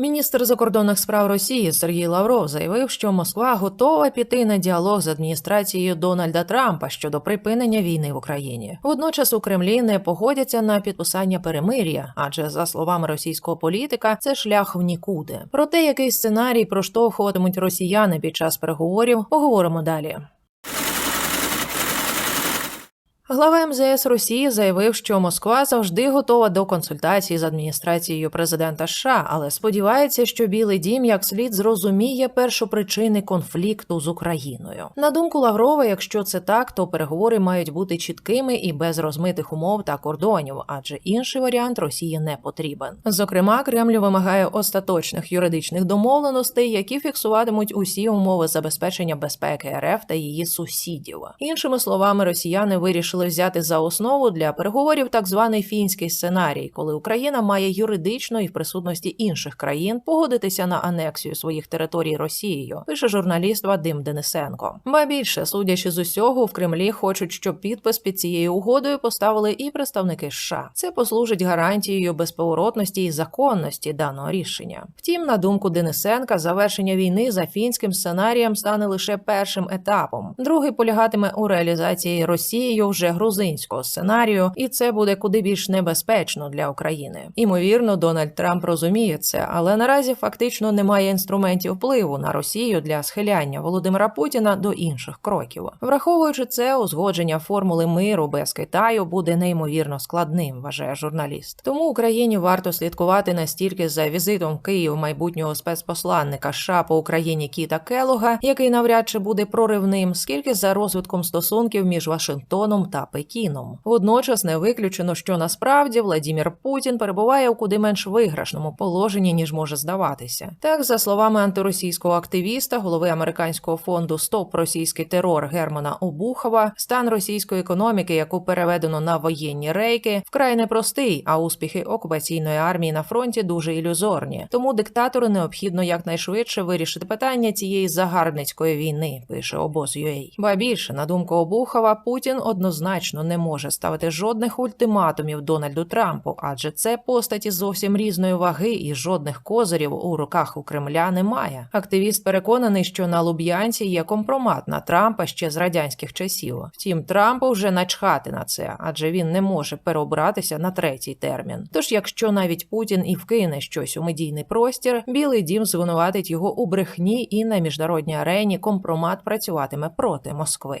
Міністр закордонних справ Росії Сергій Лавров заявив, що Москва готова піти на діалог з адміністрацією Дональда Трампа щодо припинення війни в Україні. Водночас у Кремлі не погодяться на підписання перемир'я, адже за словами російського політика, це шлях в нікуди. Про те, який сценарій проштовхуватимуть росіяни під час переговорів, поговоримо далі. Глава МЗС Росії заявив, що Москва завжди готова до консультацій з адміністрацією президента США, але сподівається, що Білий Дім як слід зрозуміє першопричини конфлікту з Україною. На думку Лаврова, якщо це так, то переговори мають бути чіткими і без розмитих умов та кордонів, адже інший варіант Росії не потрібен. Зокрема, Кремль вимагає остаточних юридичних домовленостей, які фіксуватимуть усі умови забезпечення безпеки РФ та її сусідів. Іншими словами, росіяни вирішили взяти за основу для переговорів так званий фінський сценарій, коли Україна має юридично і в присутності інших країн погодитися на анексію своїх територій Росією. Пише журналіст Вадим Денисенко. Ба більше, судячи з усього, в Кремлі хочуть, щоб підпис під цією угодою поставили і представники США. Це послужить гарантією безповоротності і законності даного рішення. Втім, на думку Денисенка, завершення війни за фінським сценарієм стане лише першим етапом. Другий полягатиме у реалізації Росією вже грузинського сценарію, і це буде куди більш небезпечно для України. Імовірно, Дональд Трамп розуміє це, але наразі фактично немає інструментів впливу на Росію для схиляння Володимира Путіна до інших кроків. Враховуючи це, узгодження формули миру без Китаю буде неймовірно складним, вважає журналіст. Тому Україні варто слідкувати настільки за візитом в Київ майбутнього спецпосланника США по Україні Кіта Келога, який навряд чи буде проривним, скільки за розвитком стосунків між Вашингтоном та Пекіном. Водночас не виключено, що насправді Владімір Путін перебуває у куди менш виграшному положенні ніж може здаватися. Так, за словами антиросійського активіста, голови американського фонду Стоп російський терор Германа Обухова, стан російської економіки, яку переведено на воєнні рейки, вкрай непростий, а успіхи окупаційної армії на фронті дуже ілюзорні. Тому диктатору необхідно якнайшвидше вирішити питання цієї загарбницької війни. Пише обоз.ua. Ба більше на думку Обухова, Путін однозначно не може ставити жодних ультиматумів Дональду Трампу, адже це постаті зовсім різної ваги і жодних козирів у руках у Кремля немає. Активіст переконаний, що на Луб'янці є компромат на Трампа ще з радянських часів. Втім, Трампу вже начхати на це, адже він не може переобратися на третій термін. Тож, якщо навіть Путін і вкине щось у медійний простір, Білий Дім звинуватить його у брехні і на міжнародній арені компромат працюватиме проти Москви.